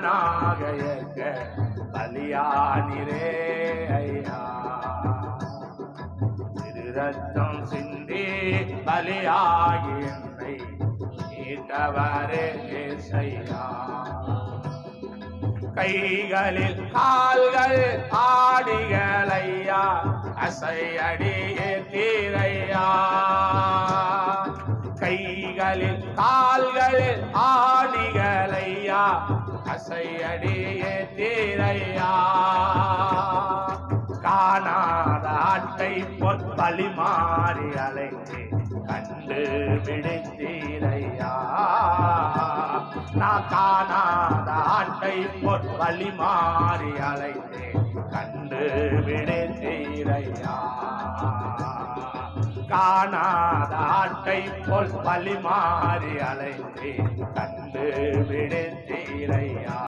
பலியானாக ஏற்க பலியானிரே ஐயா. திருரத்தம் சிந்தி பலியாகி என்னை மீட்டவரே ஏசையா. கைகளில் கால்கள் ஆடிகளையா அசையடியே தீரையா. கைகளில் கால்களில் ஆணிகளையா? அசையடியே தீரையா காணாத ஆட்டை பொற்பலி மாறி அலைந்து கண்டு விடுத்தீரையா? நான் காணாத ஆட்டை பொற்பலி மாறி அலைந்து கண்டு விடுத்தீரையா? காணாதாட்டை போல் பொல் பலி மாறி அலைந்து கண்டு விடுத்தீரையா